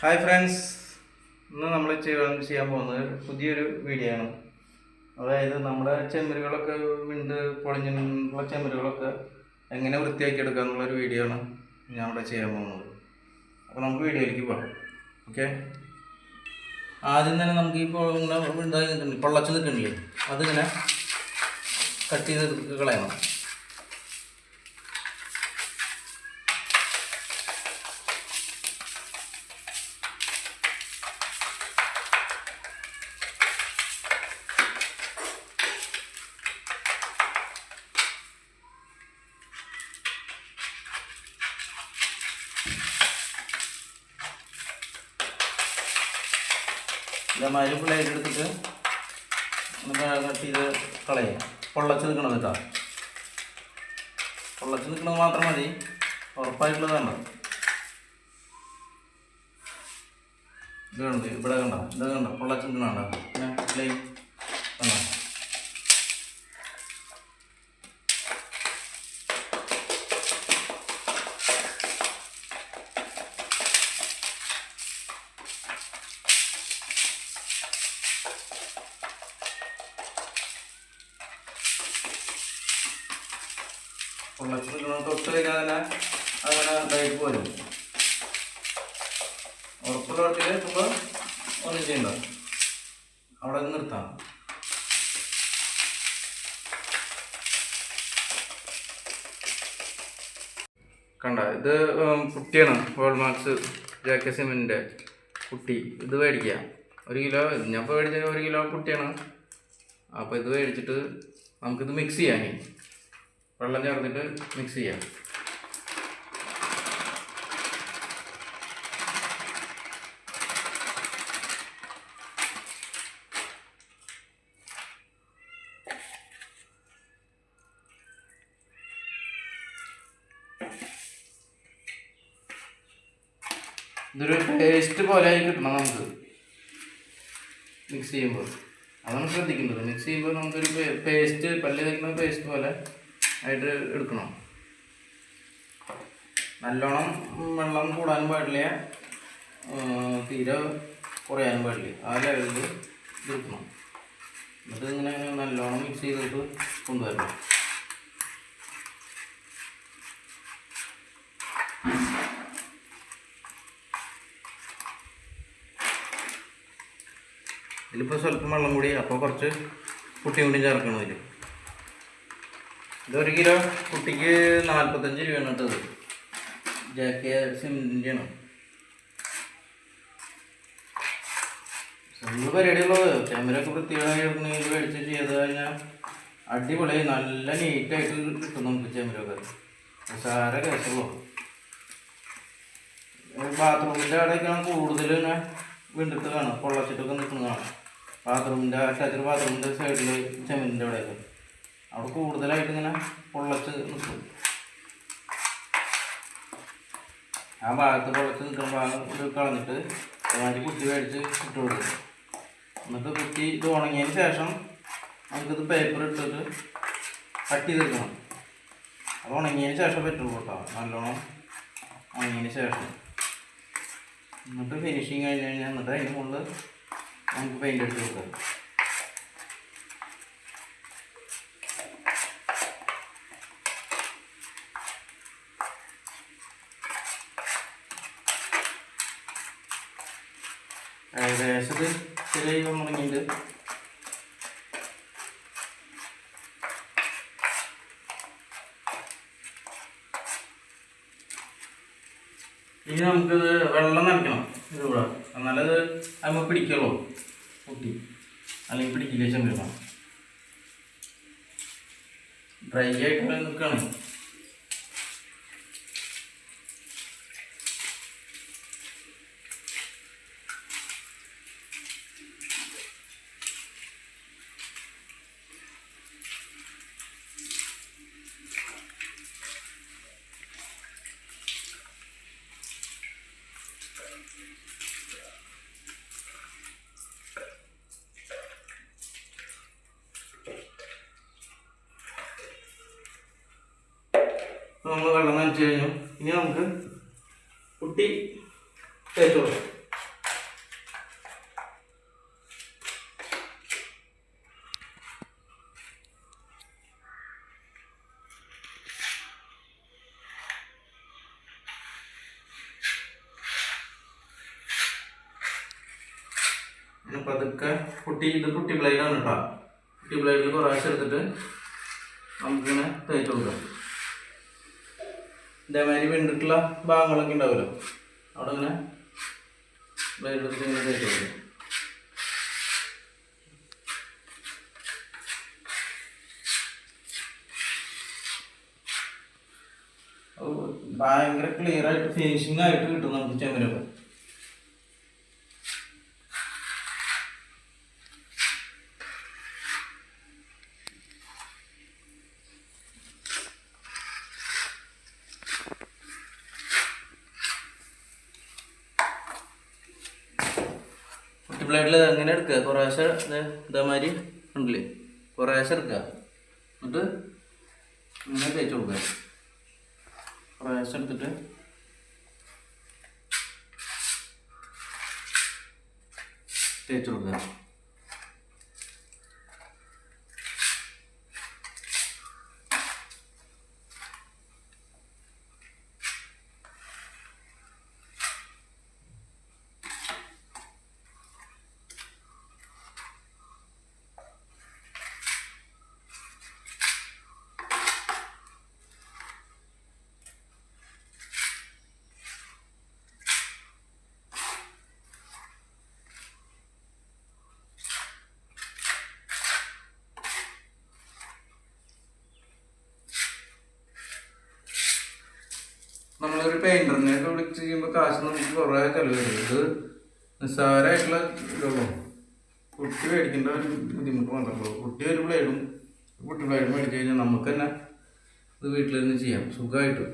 Hi friends. ഇന്ന് നമ്മൾ ചെയ്യാൻ ചെയ്യാൻ പോകുന്നത് പുതിയൊരു വീഡിയോ ആണ്. അതായത് നമ്മുടെ ചെമ്മരുകളൊക്കെ വിണ്ട് പൊളിഞ്ഞിട്ടുള്ള ചെമ്മരുകളൊക്കെ എങ്ങനെ വൃത്തിയാക്കി എടുക്കുക എന്നുള്ളൊരു വീഡിയോ ആണ് ഞാൻ ഇവിടെ ചെയ്യാൻ പോകുന്നത്. അപ്പോൾ നമുക്ക് വീഡിയോയിലേക്ക് പോകാം. ഓക്കെ ആദ്യം തന്നെ നമുക്ക് ഈ ഇങ്ങനെ ഉണ്ടായി നിൽക്കുന്നില്ല പൊള്ളച്ച് നിൽക്കുന്നില്ലേ അതിങ്ങനെ കട്ട് ചെയ്ത് കളയണം. ഇതേമാതിരി പ്ലേറ്റ് എടുത്തിട്ട് കട്ട് ചെയ്ത് കളയാം. പൊള്ളച്ച് നിൽക്കണം കേട്ടോ. പൊള്ളച്ച് നിൽക്കുന്നത് മാത്രം മതി. ഉറപ്പായിട്ടുള്ളതാണ് ഇതുണ്ട് ഇത് കണ്ട്? ഇവിടെ കണ്ടോ? ഇത് കണ്ടോ? പൊള്ളച്ച് നിൽക്കണ പിന്നെ ഞാൻ കണ്ടോ പൊള്ളച്ച് നിൽക്കണം തൊട്ട് കഴിഞ്ഞാൽ തന്നെ അങ്ങനെ ഇതായിട്ട് പോരും ഉറപ്പുള്ള വട്ടിൽ നമ്മൾ ഒന്നും ചെയ്യണ്ട അവിടെ നിർത്താം. കണ്ട ഇത് കുട്ടിയാണ് വോൾമാർക്സ് ജാക്ക സിമെന്റിന്റെ കുട്ടി. ഇത് മേടിക്കുക. ഒരു കിലോ ഞാൻ ഇപ്പോൾ മേടിച്ച ഒരു കിലോ കുട്ടിയാണ്. അപ്പോൾ ഇത് മേടിച്ചിട്ട് നമുക്കിത് മിക്സ് ചെയ്യാൻ വെള്ളം ചേർന്നിട്ട് മിക്സ് ചെയ്യാം. ഇതൊരു പേസ്റ്റ് പോലെ കിട്ടണം നമുക്ക്. മിക്സ് ചെയ്യുമ്പോൾ. അതാണ് ശ്രദ്ധിക്കേണ്ടത്. മിക്സ് ചെയ്യുമ്പോൾ നമുക്കൊരു പേസ്റ്റ് പല്ല് തയ്ക്കുന്ന പേസ്റ്റ് പോലെ ആയിട്ട് എടുക്കണം. നല്ലോണം വെള്ളം കൂടാനും പാടില്ല. തീരെ കുറയാനും പാടില്ല. ആ ലെവലിൽ ഇതെടുക്കണം. എന്നിട്ട് ഇങ്ങനെ നല്ലോണം മിക്സ് ചെയ്തിട്ട് കൊണ്ടുവരണം. ഇതിലിപ്പോൾ സ്വല്പം വെള്ളം കൂടി അപ്പോൾ കുറച്ച് കുട്ടി കൂടി ചേർക്കണം ഇതിൽ ഇതൊരു കിലോ കുട്ടിക്ക് നാൽപ്പത്തഞ്ച് രൂപയാണ് ഇട്ടത് ജാക്കിയ സിമെന്റിന്റെയാണ് സിമ്പിൾ പരിപാടിയുള്ളത് ക്യാമറ ഒക്കെ വൃത്തിയായി എടുക്കണമെങ്കിൽ മേടിച്ച് ചെയ്ത് കഴിഞ്ഞാൽ അടിപൊളി നല്ല നീറ്റായിട്ട് കിട്ടും നമുക്ക് ക്യാമറ ഒക്കെ. സാര കേസുള്ളൂ ബാത്റൂമിന്റെ അവിടെയൊക്കെയാണ് കൂടുതൽ ഇങ്ങനെ വീണ്ടിട്ട് കാണാം. പൊള്ളച്ചിട്ടൊക്കെ നിൽക്കുന്നത് കാണാം. ബാത്റൂമിന്റെ അറ്റാച്ച്ഡ് ബാത്റൂമിന്റെ സൈഡിൽ ചെമ്മീന്റെ അവിടെയൊക്കെ അവിടെ കൂടുതലായിട്ട് ഇങ്ങനെ പൊള്ളച്ച് നിൽക്കും ആ ഭാഗത്ത് പൊള്ളച്ച് നിൽക്കുന്ന ഭാഗം ഇത് കളഞ്ഞിട്ട് മാറ്റി കുത്തി മേടിച്ച് ഇട്ട് കൊടുക്കും. എന്നിട്ട് കുത്തി ഇത് ഉണങ്ങിയതിന് ശേഷം നമുക്കിത് പേപ്പർ ഇട്ടിട്ട് കട്ട് ചെയ്തെടുക്കണം. അത് ഉണങ്ങിയതിന് ശേഷം പറ്റുള്ളൂ കേട്ടോ നല്ലോണം ഉണങ്ങിയതിന് ശേഷം. എന്നിട്ട് ഫിനിഷിങ് കഴിഞ്ഞ് കഴിഞ്ഞാൽ എന്നിട്ട് അതിന് മുകളിൽ നമുക്ക് പെയിന്റ് എടുത്ത് കൊടുക്കാം. ഏകദേശം ശരിയായി വന്നിറങ്ങിയിട്ട് ഇനി നമുക്കിത് വെള്ളം നനയ്ക്കണം ഇതിവിടെ എന്നാലത് അതിമ്മ പിടിക്കുള്ളൂ കുട്ടി അല്ലെങ്കിൽ പിടിക്കില്ല ചെമ്പിടണം ഡ്രൈ ആയിട്ട് നമുക്ക് കഴിഞ്ഞു ഇനി നമുക്ക് കുട്ടി തേച്ചു കൊടുക്കാം പതുക്കെ കുട്ടി ഇത് കുട്ടി ബ്ലൈഡാണ് കേട്ടോ കുട്ടി ബ്ലൈഡ് വെണ്ടിട്ടുള്ള ഭാഗങ്ങളൊക്കെ ഉണ്ടാവുമല്ലോ. അവിടെ ഇങ്ങനെ ബ്ലൈഡ് ഇങ്ങനെ ഭയങ്കര ക്ലിയർ ആയിട്ട് ഫിനിഷിംഗ് ആയിട്ട് കിട്ടും നമുക്ക് ചെമ്മരൊക്കെ കുട്ടി ബ്ലേഡിൽ എങ്ങനെ എടുക്കുക. കുറേശ്ശെ ഇതേമാതിരി ഉണ്ടല്ലേ? കുറേശ്ശെ എടുക്കുക. എന്നിട്ട് ഇങ്ങനെ തേച്ച് കൊടുക്കുക. കുറേശ്ശെ എടുത്തിട്ട് തേച്ച് കൊടുക്കുക. നമ്മളൊരു പെയിന്ററിനെ ഒക്കെ വിളിച്ച് ചെയ്യുമ്പോൾ കാശ് നമുക്ക് കുറേ ചെലവ് നിസ്സാരമായിട്ടുള്ള ഇതുള്ളൂ കുട്ടി മേടിക്കേണ്ട ഒരു ബുദ്ധിമുട്ട് മാത്രമേ കുട്ടി ഒരു ബ്ലേഡും കുട്ടി ബ്ലേഡ് മേടിച്ച് കഴിഞ്ഞാൽ നമുക്ക് തന്നെ ഇത് വീട്ടിലിരുന്ന് ചെയ്യാം. സുഖമായിട്ട്.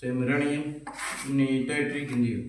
ചെമ്മരാണെങ്കിൽ നീറ്റായിട്ട് ഇരിക്കുകയും ചെയ്യും.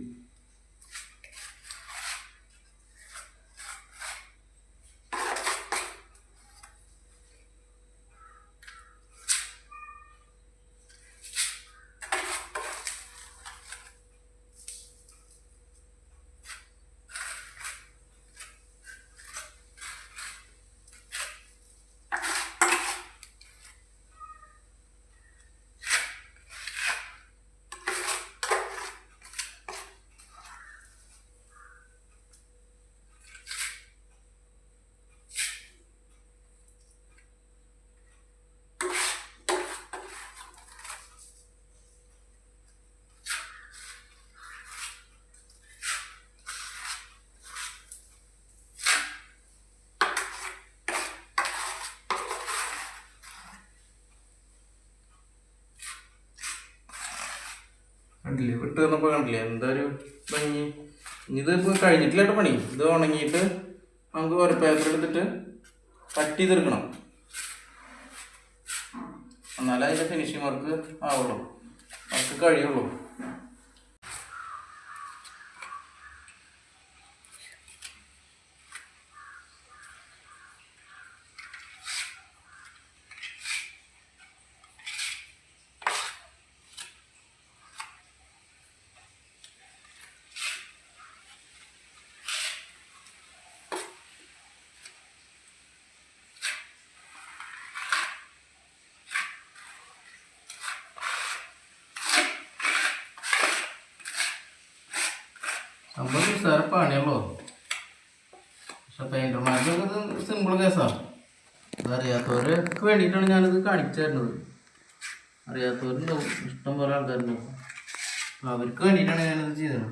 കണ്ടില്ലേ? വിട്ട് തന്നപ്പോൾ കണ്ടില്ലേ? എന്താ ഒരു ഭംഗി? ഇത് ഇപ്പോൾ കഴിഞ്ഞിട്ടില്ല പണി. ഇത് ഉണങ്ങിയിട്ട് നമുക്ക് ഒരു പേപ്പർ എടുത്തിട്ട് കട്ട് ചെയ്തെടുക്കണം. എന്നാലേ അതിന്റെ ഫിനിഷിങ് വർക്ക് ആവുള്ളൂ. വർക്ക് കഴിയുള്ളൂ. സംഭവം നിസ്സാര പണിയുള്ളൂ. പക്ഷെ പെയിന്റർമാർക്കൊക്കെ ഇത് സിമ്പിൾ കേസാണ് അതറിയാത്തവർക്ക് വേണ്ടിയിട്ടാണ് ഞാനിത് കാണിച്ചു തരുന്നത്. അറിയാത്തവരുണ്ടാവും ഇഷ്ടം പോലെ ആൾക്കാരുണ്ടാവും അവർക്ക് വേണ്ടിയിട്ടാണ് ഞാനിത് ചെയ്തത്.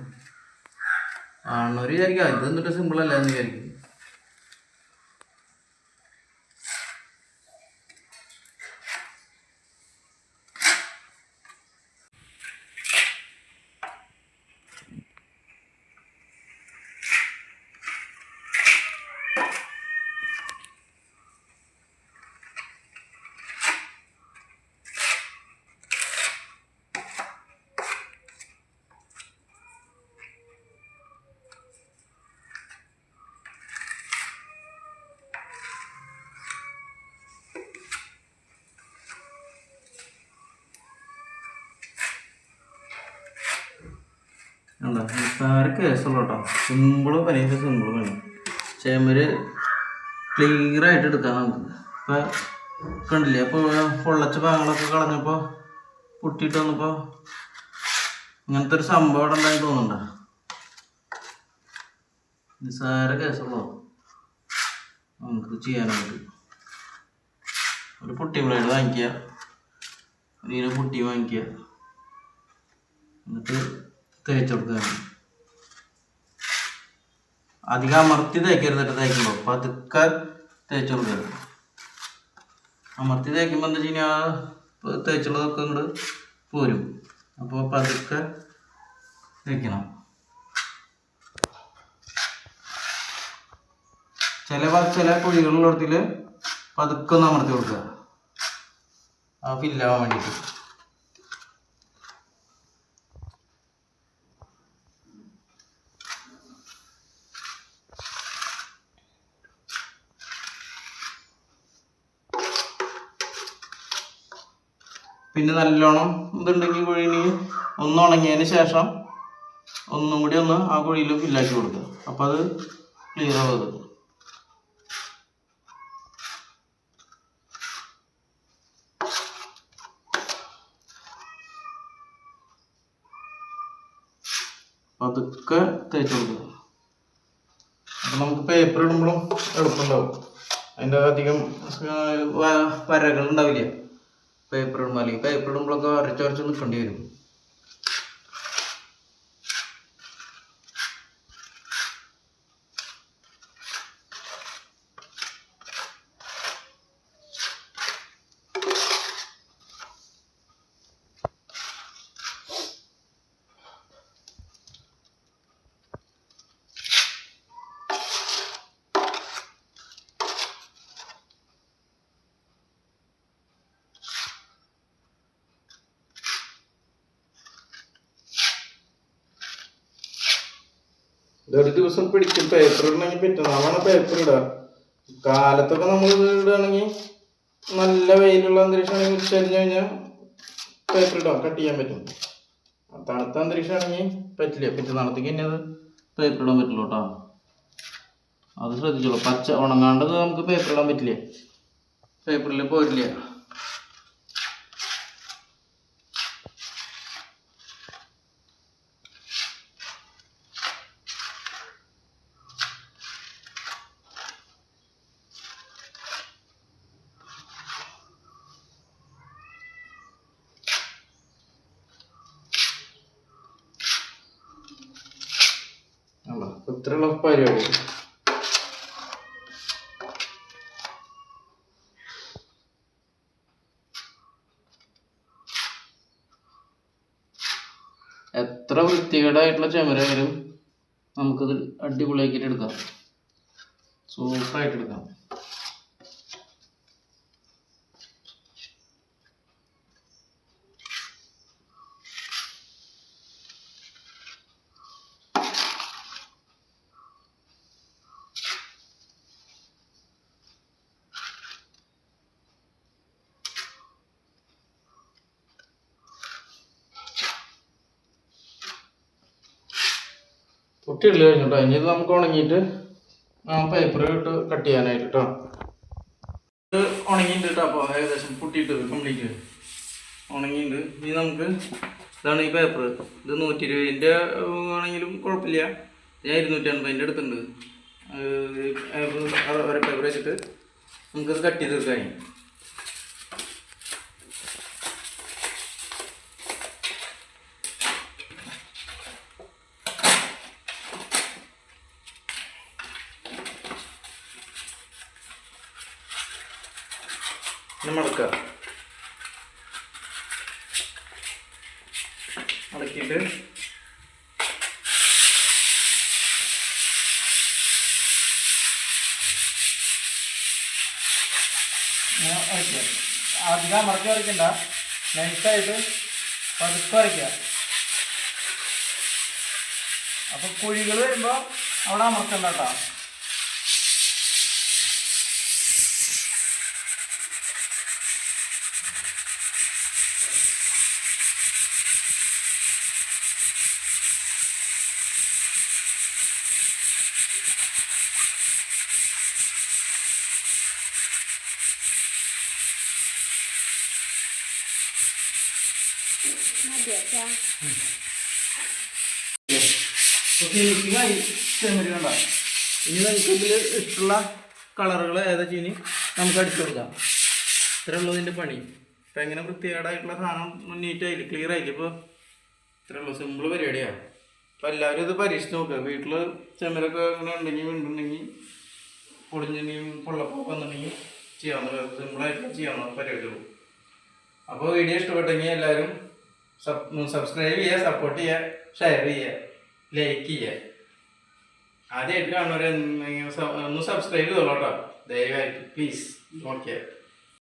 ആണെന്നവർ വിചാരിക്കുക ഇത് എന്നിട്ട് സിമ്പിൾ എന്ന് വിചാരിക്കും. എന്താ നിസ്സാര കേസുള്ളൂ സിമ്പിൾ പനിയൊക്കെ സിമ്പിൾ പണി ചേമ്പര് ക്ലിയർ ആയിട്ട് എടുക്കാം നമുക്ക് ഇപ്പം കണ്ടില്ലേ? അപ്പോൾ പൊള്ളച്ച ഭാഗങ്ങളൊക്കെ കളഞ്ഞപ്പോൾ പൊട്ടിയിട്ട് വന്നപ്പോൾ ഇങ്ങനത്തെ ഒരു സംഭവം അവിടെ ഉണ്ടായി തോന്നുന്നുണ്ടോ? നിസ്സാര കേസുള്ളൂ നമുക്ക് ചെയ്യാനായിട്ട് ഒരു പൊട്ടി ബ്ലേഡ് വാങ്ങിക്കുക. ഒരു പൊട്ടി വാങ്ങിക്കുക. എന്നിട്ട് തേച്ച് കൊടുക്കുകയാണ് അധികം അമർത്തി തേക്കരുത് തേക്കുമ്പോൾ പതുക്കെ തേച്ച് കൊടുക്കുകയാണ് അമർത്തി തേക്കുമ്പോൾ എന്താ വെച്ച് കഴിഞ്ഞാൽ തേച്ചുള്ളതൊക്കെ ഇങ്ങോട്ട് പോരും. അപ്പോൾ പതുക്കെ തേക്കണം. ചില ചില കുഴികളുള്ളിടത്തിൽ പതുക്കെ ഒന്ന് അമർത്തി കൊടുക്കുക. ആ ഫില്ലാവാൻ വേണ്ടിയിട്ട്. പിന്നെ നല്ലോണം ഇതുണ്ടെങ്കിൽ കുഴിയിൽ ഒന്ന് ഉണങ്ങിയതിന് ശേഷം ഒന്നും കൂടി ഒന്ന് ആ കുഴിയിൽ ഫില്ലാക്കി കൊടുക്കുക. അപ്പം അത് ക്ലിയർ ആവുന്നത്. പതുക്കെ തേച്ച് കൊടുക്കുക. അപ്പം നമുക്ക് പേപ്പർ ഇടുമ്പോഴും എളുപ്പമുണ്ടാവും. അതിന്റെ അധികം വരകൾ ഉണ്ടാവില്ല. പേപ്പർ ഇടുമ്പോൾ അല്ലെങ്കിൽ പേപ്പർ ഇടുമ്പോഴൊക്കെ അരച്ച് അരച്ച് നിൽക്കേണ്ടി വരും. ഇതൊരു ദിവസം പിടിക്കും. പേപ്പർ ഇടണമെങ്കിൽ പിറ്റന്നാളാണ് പേപ്പർ ഇടുക കാലത്തൊക്കെ നമ്മൾ ഇടുകയാണെങ്കിൽ നല്ല വെയിലുള്ള അന്തരീക്ഷമാണെങ്കിൽ ഉച്ചരിഞ്ഞ് കഴിഞ്ഞാൽ പേപ്പർ ഇടാം. കട്ട് ചെയ്യാൻ പറ്റും. തണുത്ത അന്തരീക്ഷമാണെങ്കിൽ പറ്റില്ല. പിറ്റന്നാളത്തേക്ക് തന്നെ അത് പേപ്പർ ഇടാൻ പറ്റുള്ളൂ കേട്ടോ. അത് ശ്രദ്ധിച്ചോളൂ. പച്ച ഉണങ്ങാണ്ടത് നമുക്ക് പേപ്പർ ഇടാൻ പറ്റില്ല. പേപ്പറിൽ പോരില്ല. ഇത്രയുള്ള പരിപാടി. എത്ര വൃത്തികേടായിട്ടുള്ള ചുമരായാലും നമുക്കത് അടിപൊളിയാക്കിയിട്ട് എടുക്കാം. സൂപ്പറായിട്ട് എടുക്കാം. പൊട്ടിയുള്ളു കഴിഞ്ഞു കേട്ടോ ഇനി ഇത് നമുക്ക് ഉണങ്ങിയിട്ട് പേപ്പർ ഇട്ട് കട്ട് ചെയ്യാനായിട്ട് കേട്ടോ ഇത് ഉണങ്ങിയിട്ടുണ്ട് കേട്ടോ അപ്പോൾ ഏകദേശം പൊട്ടിയിട്ട് കംപ്ലീറ്റ് ഉണങ്ങിയിട്ട് ഇനി നമുക്ക് ഇതാണ് ഈ പേപ്പർ ഇത് നൂറ്റി ഇരുപതിന്റെ ആണെങ്കിലും കുഴപ്പമില്ല. ഞാൻ ഇരുന്നൂറ്റി അൻപതിന്റെ അടുത്തുണ്ട് ഒരു പേപ്പർ വെച്ചിട്ട് നമുക്കത് കട്ട് ചെയ്ത് തീർക്കാം ഇനി മടക്കുക മടക്കിയിട്ട് ഇങ്ങനെ വരയ്ക്കുക അധികം അമർത്തി വരയ്ക്കണ്ട നൈസായിട്ട് പതുക്കെ വരയ്ക്കുക അപ്പോൾ കുഴികൾ വരുമ്പോൾ അവിടെ അമർത്തണ്ട കേട്ടോ. ഇനി ഇഷ്ടമുള്ള കളറുകൾ ഏതാ ചീനി നമുക്ക് അടിച്ചു കൊടുക്കാം ഇത്രേ ഇതിന്റെ പണി ഇപ്പം എങ്ങനെ വൃത്തികേടായിട്ടുള്ള സാധനം നീറ്റായില്ല ക്ലിയർ ആയില്ല ഇപ്പോൾ ഇത്രേ ഉള്ളൂ സിമ്പിൾ പരിപാടിയാണ് അപ്പം എല്ലാവരും ഇത് പരീക്ഷിച്ച് നോക്കുക വീട്ടിൽ ചെമ്മരൊക്കെ അങ്ങനെ ഉണ്ടെങ്കിൽ വീണ്ടുണ്ടെങ്കിൽ പൊളിഞ്ഞെങ്കിൽ പൊള്ളപ്പൊക്കെ വന്നിട്ടുണ്ടെങ്കിൽ ചെയ്യാവുന്ന സിമ്പിളായിട്ട് ചെയ്യാവുന്ന പരിപാടി അപ്പോൾ വീഡിയോ ഇഷ്ടപ്പെട്ടെങ്കിൽ എല്ലാവരും സബ്സ്ക്രൈബ് ചെയ്യുക സപ്പോർട്ട് ചെയ്യുക ഷെയർ ചെയ്യുക ലൈക്ക് ചെയ്യുക. ആദ്യമായിട്ട് കാണുന്നവരെ ഒന്ന് സബ്സ്ക്രൈബ് ചെയ്തോളൂ കേട്ടോ. ദയവായിട്ട്. Please okay